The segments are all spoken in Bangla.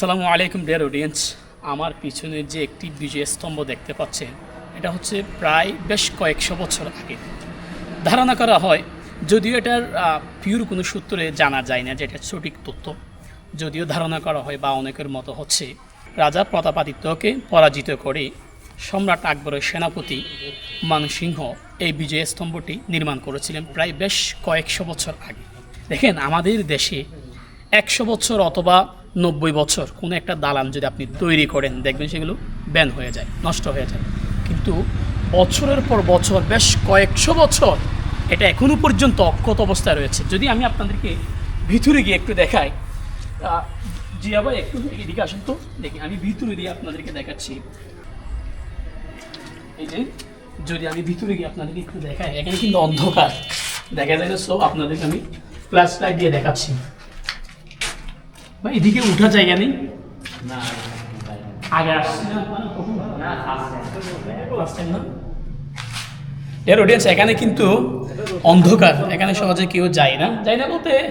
আসসালামু আলাইকুম ডিয়ার অডিয়েন্স আমার পিছনে যে একটি বিজয় স্তম্ভ দেখতে পাচ্ছেন, এটা হচ্ছে প্রায় বেশ কয়েকশো বছর আগে। ধারণা করা হয়, যদিও এটার পিওর কোনো সূত্রে জানা যায় না যে এটা সঠিক তথ্য। যদিও ধারণা করা হয় বা অনেকের মতো হচ্ছে, রাজা প্রতাপাদিত্যকে পরাজিত করে সম্রাট আকবরের সেনাপতি মানসিংহ এই বিজয় স্তম্ভটি নির্মাণ করেছিলেন প্রায় বেশ কয়েকশো বছর আগে। দেখেন, আমাদের দেশে একশো বছর অথবা নব্বই বছর কোনো একটা দালান যদি আপনি তৈরি করেন, দেখবেন সেগুলো ব্যান হয়ে যায়, নষ্ট হয়ে যায়। কিন্তু বছরের পর বছর, বেশ কয়েকশো বছর, এটা এখনও পর্যন্ত অক্ষত অবস্থায় রয়েছে। যদি আমি আপনাদেরকে ভিতরে গিয়ে একটু দেখাই জিয়া ভাই, একটু এদিকে আসুন তো। দেখি, আমি ভিতরে দিয়ে আপনাদেরকে দেখাচ্ছি। এই যে, যদি আমি ভিতরে গিয়ে আপনাদেরকে একটু দেখাই, এখানে কিন্তু অন্ধকার। দেখা যায় সব আপনাদেরকে আমি ফ্ল্যাশ লাইট দিয়ে দেখাচ্ছি। ভাই এদিকে উঠা জায়গা নেই? আগে আসছি। না? এর অডিয়েন্স এখানে কিন্তু অন্ধকার। এখানে সহজে কেউ যায় না। যায় না বলতে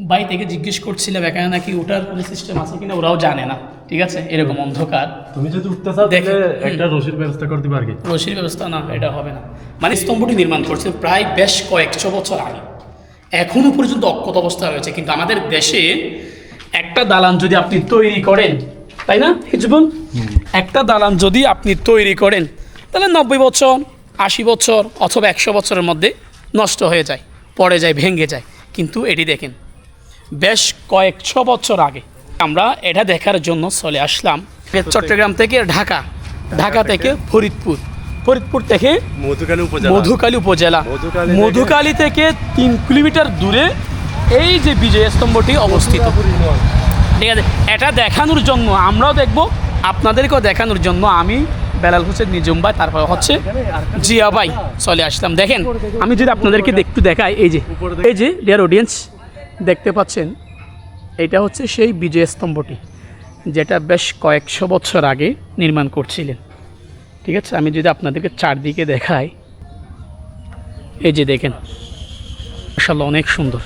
বাই থেকে জিজ্ঞেস করছিলাম এখানে নাকি ওঠার কোনো সিস্টেম আছে কিনা? ওরাও জানে না। ঠিক আছে? এরকম অন্ধকার। তুমি যদি উঠতে চাও দেখে- একটা রশির ব্যবস্থা করে দিবা আর কি রশির ব্যবস্থা না এটা হবে না। মানে স্তম্ভটি নির্মাণ করছে প্রায় বেশ কয়েকশো বছর আগে। এখনও পর্যন্ত অক্ষত অবস্থা রয়েছে। কিন্তু আমাদের দেশে একটা দালান যদি আপনি তৈরি করেন তাই না হিজবুল? একটা দালান যদি আপনি তৈরি করেন তাহলে নব্বই বছর আশি বছর অথবা একশো বছরের মধ্যে নষ্ট হয়ে যায় পড়ে যায় ভেঙে যায়। কিন্তু এটি দেখেন বেশ কয়েকশো বছর আগে আমরা এটা দেখার জন্য চলে আসলাম। চট্টগ্রাম থেকে ঢাকা ঢাকা থেকে ফরিদপুর। ফরিদপুর থেকে মধুকালী উপজেলা। মধুকালী উপজেলা। মধুকালী থেকে- মধুকালী থেকে তিন কিলোমিটার দূরে এই যে বিজয় স্তম্ভটি অবস্থিত। ঠিক আছে, এটা দেখানোর জন্য আমরাও দেখব, আপনাদেরকেও দেখানোর জন্য আমি বেলাল হোসেন নিজুম ভাই, তারপর হচ্ছে জিয়া ভাই চলে আসলাম। দেখেন, আমি যদি আপনাদেরকে একটু দেখাই, এই যে এই যে ডিয়ার অডিয়েন্স দেখতে পাচ্ছেন, এটা হচ্ছে সেই বিজয় স্তম্ভটি, যেটা বেশ কয়েকশো বছর আগে নির্মাণ করছিলেন। ঠিক আছে, আমি যদি আপনাদেরকে চারদিকে দেখাই, এই যে দেখেন আসলে অনেক সুন্দর।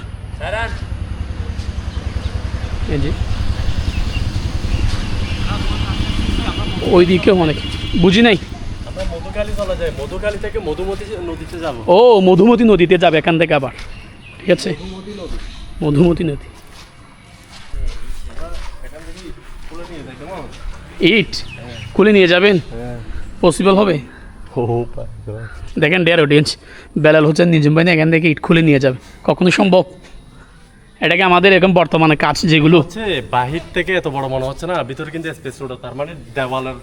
দিকেও অনেক। বুঝি নাই? ও মধুমতি নদীতে যাবে এখান থেকে আবার। ঠিক আছে? মধুমতি নদী। ইট খুলে নিয়ে যাবেন? হ্যাঁ পসিবল হবে? ও দেখেন ডেয়ার অডিয়েন্স বেলাল হোসেন নিজুম ভাই এখান থেকে ইট খুলে নিয়ে যাবে। কখনো সম্ভব? এটাকে আমাদের এরকম বর্তমানে কাজ যেগুলো হচ্ছে বাহির থেকে এত বড় মনে হচ্ছে না ভিতরে কিন্তু স্পেস রোড তার মানে দেওয়ালের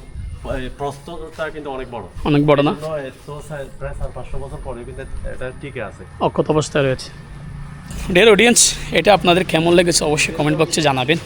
এই কিন্তু অনেক বড়। অনেক বড় না? প্রায় চার পাঁচশো বছর পরে কিন্তু এটা টিকে আছে। অক্ষত অবস্থায় রয়েছে। ডের অডিয়েন্স এটা আপনাদের কেমন লেগেছে অবশ্যই কমেন্ট বক্সে জানাবেন।